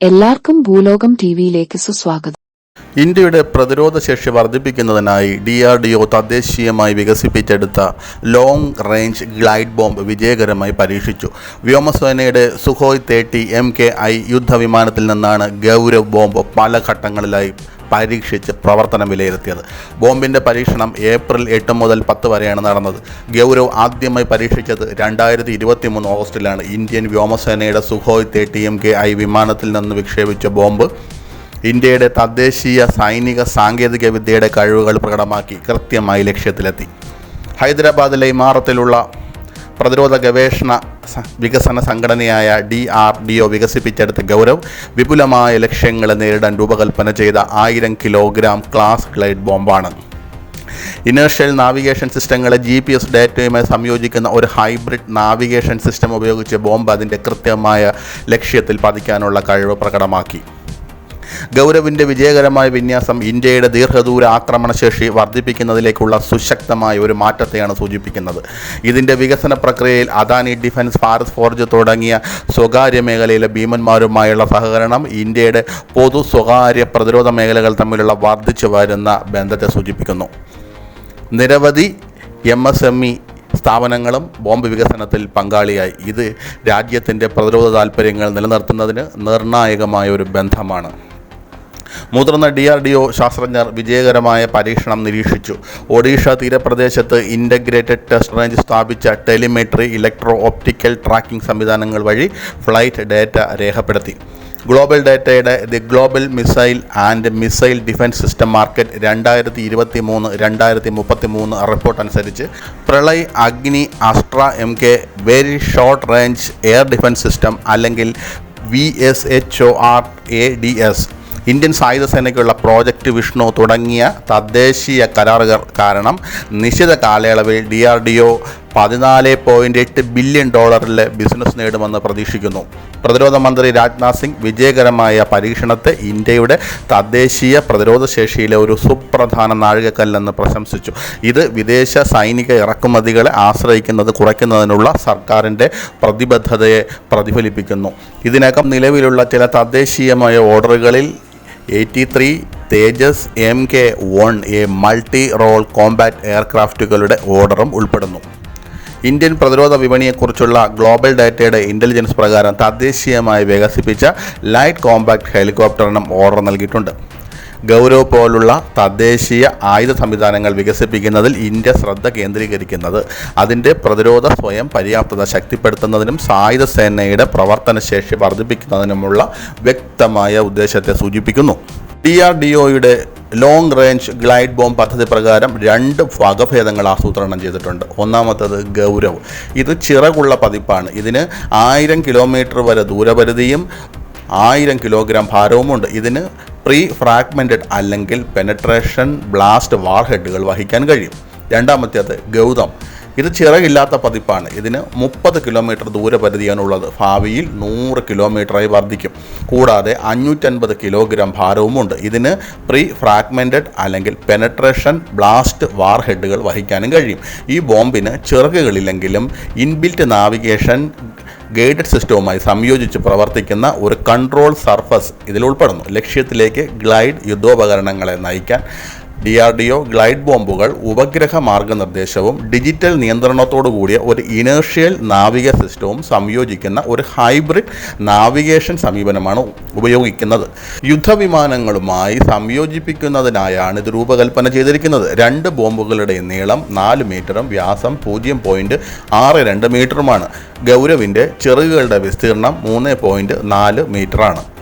എല്ലാവർക്കും ഭൂലോകം ടിവിയിലേക്ക് സുസ്വാഗതം. ഇന്ത്യയുടെ പ്രതിരോധ ശേഷി വർദ്ധിപ്പിക്കുന്നതിനായി ഡി ആർ ഡി ഒ തദ്ദേശീയമായി വികസിപ്പിച്ചെടുത്ത ലോങ് റേഞ്ച് ഗ്ലൈഡ് ബോംബ് വിജയകരമായി പരീക്ഷിച്ചു. വ്യോമസേനയുടെ സുഹോയ് തേട്ടി എം കെ ഐ യുദ്ധവിമാനത്തിൽ നിന്നാണ് ഗൗരവ് ബോംബ് പല ഘട്ടങ്ങളിലായി പരീക്ഷിച്ച് പ്രവർത്തനം വിലയിരുത്തിയത്. ബോംബിന്റെ പരീക്ഷണം ഏപ്രിൽ എട്ട് മുതൽ പത്ത് വരെയാണ് നടന്നത്. ഗൗരവ് ആദ്യമായി പരീക്ഷിച്ചത് രണ്ടായിരത്തി ഇരുപത്തി മൂന്ന് ഓഗസ്റ്റിലാണ്. ഇന്ത്യൻ വ്യോമസേനയുടെ Sukhoi T M K I വിമാനത്തിൽ നിന്ന് വിക്ഷേപിച്ച ബോംബ് ഇന്ത്യയുടെ തദ്ദേശീയ സൈനിക സാങ്കേതിക വിദ്യയുടെ കഴിവുകൾ പ്രകടമാക്കി കൃത്യമായി ലക്ഷ്യത്തിലെത്തി. ഹൈദരാബാദിലെ ഇമാറത്തിലുള്ള പ്രതിരോധ ഗവേഷണ വികസന സംഘടനയായ ഡി ആർ ഡി ഒ വികസിപ്പിച്ചെടുത്ത ഗൗരവ് വിപുലമായ ലക്ഷ്യങ്ങളെ നേരിടാൻ രൂപകൽപ്പന ചെയ്ത ആയിരം കിലോഗ്രാം ക്ലാസ് ഗ്ലൈഡ് ബോംബാണ്. ഇനേർഷ്യൽ നാവിഗേഷൻ സിസ്റ്റങ്ങളെ ജി പി എസ് ഡാറ്റയുമായി സംയോജിക്കുന്ന ഒരു ഹൈബ്രിഡ് നാവിഗേഷൻ സിസ്റ്റം ഉപയോഗിച്ച് ബോംബ് അതിന്റെ കൃത്യമായ ലക്ഷ്യത്തിൽ പതിക്കാനുള്ള കഴിവ് പ്രകടമാക്കി. ഗൗരവിന്റെ വിജയകരമായ വിന്യാസം ഇന്ത്യയുടെ ദീർഘദൂര ആക്രമണശേഷി വർദ്ധിപ്പിക്കുന്നതിലേക്കുള്ള സുശക്തമായ ഒരു മാറ്റത്തെയാണ് സൂചിപ്പിക്കുന്നത്. ഇതിന്റെ വികസന പ്രക്രിയയിൽ അദാനി ഡിഫൻസ് ഭാരത് ഫോർജ് തുടങ്ങിയ സ്വകാര്യ മേഖലയിലെ ഭീമന്മാരുമായുള്ള സഹകരണം ഇന്ത്യയുടെ പൊതു സ്വകാര്യ പ്രതിരോധ മേഖലകൾ തമ്മിലുള്ള വർദ്ധിച്ചു വരുന്ന ബന്ധത്തെ സൂചിപ്പിക്കുന്നു. നിരവധി എം എസ് എം ഇ സ്ഥാപനങ്ങളും ബോംബ് വികസനത്തിൽ പങ്കാളിയായി. ഇത് രാജ്യത്തിന്റെ പ്രതിരോധ താൽപ്പര്യങ്ങൾ നിലനിർത്തുന്നതിന് നിർണായകമായ ഒരു ബന്ധമാണ്. മുതിർന്ന ഡി ആർ ഡി ഒ ശാസ്ത്രജ്ഞർ വിജയകരമായ പരീക്ഷണം നിരീക്ഷിച്ചു. ഒഡീഷ തീരപ്രദേശത്ത് ഇന്റഗ്രേറ്റഡ് ടെസ്റ്റ് റേഞ്ച് സ്ഥാപിച്ച ടെലിമെട്രി ഇലക്ട്രോ ഓപ്റ്റിക്കൽ ട്രാക്കിംഗ് സംവിധാനങ്ങൾ വഴി ഫ്ലൈറ്റ് ഡാറ്റ രേഖപ്പെടുത്തി. ഗ്ലോബൽ ഡാറ്റയുടെ the global missile and missile defence system market രണ്ടായിരത്തി ഇരുപത്തി മൂന്ന് രണ്ടായിരത്തി മുപ്പത്തി മൂന്ന് റിപ്പോർട്ട് അനുസരിച്ച് Pralay Agni Astra M K very short range air defence system അല്ലെങ്കിൽ V S H O R A D S Indian സായുധ സേനയ്ക്കുള്ള പ്രോജക്റ്റ് വിഷ്ണു തുടങ്ങിയ തദ്ദേശീയ കരാറുകൾ കാരണം നിശ്ചിത കാലയളവിൽ ഡി ആർ ഡി ഒ പതിനാല് പോയിന്റ് എട്ട് ബില്യൺ ഡോളറിലെ ബിസിനസ് നേടുമെന്ന് പ്രതീക്ഷിക്കുന്നു. പ്രതിരോധ മന്ത്രി രാജ്നാഥ് സിംഗ് വിജയകരമായ പരീക്ഷണത്തെ ഇന്ത്യയുടെ തദ്ദേശീയ പ്രതിരോധ ശേഷിയിലെ ഒരു സുപ്രധാന നാഴികക്കല്ലെന്ന് പ്രശംസിച്ചു. ഇത് വിദേശ സൈനിക ഇറക്കുമതികളെ ആശ്രയിക്കുന്നത് കുറയ്ക്കുന്നതിനുള്ള സർക്കാരിന്റെ പ്രതിബദ്ധതയെ പ്രതിഫലിപ്പിക്കുന്നു. ഇതിനകം നിലവിലുള്ള ചില തദ്ദേശീയമായ ഓർഡറുകളിൽ eighty three Tejas M K one A multi role combat എയർക്രാഫ്റ്റുകളുടെ ഓർഡറും ഉൾപ്പെടുന്നു. ഇന്ത്യൻ പ്രതിരോധ വിപണിയെക്കുറിച്ചുള്ള ഗ്ലോബൽ ഡാറ്റയുടെ ഇന്റലിജൻസ് പ്രകാരം തദ്ദേശീയമായി വികസിപ്പിച്ച ലൈറ്റ് കോമ്പാക്ട് ഹെലികോപ്റ്ററിനും ഓർഡർ നൽകിയിട്ടുണ്ട്. ഗൗരവ് പോലുള്ള തദ്ദേശീയ ആയുധ സംവിധാനങ്ങൾ വികസിപ്പിക്കുന്നതിൽ ഇന്ത്യ ശ്രദ്ധ കേന്ദ്രീകരിക്കുന്നത്. അതിന്റെ പ്രതിരോധ സ്വയം പര്യാപ്തത ശക്തിപ്പെടുത്തുന്നതിനും സായുധ സേനയുടെ പ്രവർത്തനശേഷി വർദ്ധിപ്പിക്കുന്നതിനുമുള്ള വ്യക്തമായ ഉദ്ദേശത്തെ സൂചിപ്പിക്കുന്നു. ഡി ആർ ഡി ഒയുടെ ലോങ് റേഞ്ച് ഗ്ലൈഡ് ബോംബ് പദ്ധതി പ്രകാരം രണ്ട് വകഭേദങ്ങൾ ആസൂത്രണം ചെയ്തിട്ടുണ്ട്. ഒന്നാമത്തത് ഗൗരവ്. ഇത് ചിറകുള്ള പതിപ്പാണ്. ഇതിന് ആയിരം കിലോമീറ്റർ വരെ ദൂരപരിധിയും ആയിരം കിലോഗ്രാം ഭാരവുമുണ്ട്. ഇതിന് പ്രീ ഫ്രാഗ്മെന്റഡ് അല്ലെങ്കിൽ പെനട്രേഷൻ ബ്ലാസ്റ്റ് വാർഹെഡുകൾ വഹിക്കാൻ കഴിയും. രണ്ടാമത്തേത് ഗൗതം. ഇത് ചിറകില്ലാത്ത പതിപ്പാണ്. ഇതിന് മുപ്പത് കിലോമീറ്റർ ദൂരപരിധിയാണുള്ളത്. ഭാവിയിൽ നൂറ് കിലോമീറ്ററായി വർദ്ധിക്കും. കൂടാതെ അഞ്ഞൂറ്റൻപത് കിലോഗ്രാം ഭാരവുമുണ്ട്. ഇതിന് പ്രീ ഫ്രാഗ്മെന്റഡ് അല്ലെങ്കിൽ പെനട്രേഷൻ ബ്ലാസ്റ്റ് വാർ ഹെഡുകൾ വഹിക്കാനും കഴിയും. ഈ ബോംബിന് ചിറകുകളില്ലെങ്കിലും ഇൻബിൽറ്റ് നാവിഗേഷൻ ഗൈഡഡ് സിസ്റ്റവുമായി സംയോജിച്ച് പ്രവർത്തിക്കുന്ന ഒരു കൺട്രോൾ സർഫസ് ഇതിൽ ഉൾപ്പെടുന്നു. ലക്ഷ്യത്തിലേക്ക് ഗ്ലൈഡ് യുദ്ധോപകരണങ്ങളെ നയിക്കാൻ D R D O glide ബോംബുകൾ ഉപഗ്രഹ മാർഗനിർദ്ദേശവും ഡിജിറ്റൽ നിയന്ത്രണത്തോടു കൂടിയ ഒരു ഇനേർഷ്യൽ നാവിക സിസ്റ്റവും സംയോജിക്കുന്ന ഒരു ഹൈബ്രിഡ് നാവിഗേഷൻ സമീപനമാണ് ഉപയോഗിക്കുന്നത്. യുദ്ധവിമാനങ്ങളുമായി സംയോജിപ്പിക്കുന്നതിനായാണ് ഇത് രൂപകൽപ്പന ചെയ്തിരിക്കുന്നത്. രണ്ട് ബോംബുകളുടെ നീളം നാല് മീറ്ററും വ്യാസം പൂജ്യം പോയിന്റ് ആറ് രണ്ട് മീറ്ററുമാണ്. ഗൗരവിന്റെ ചെറുകുകളുടെ വിസ്തീർണം മൂന്ന് പോയിന്റ് നാല് മീറ്ററാണ്.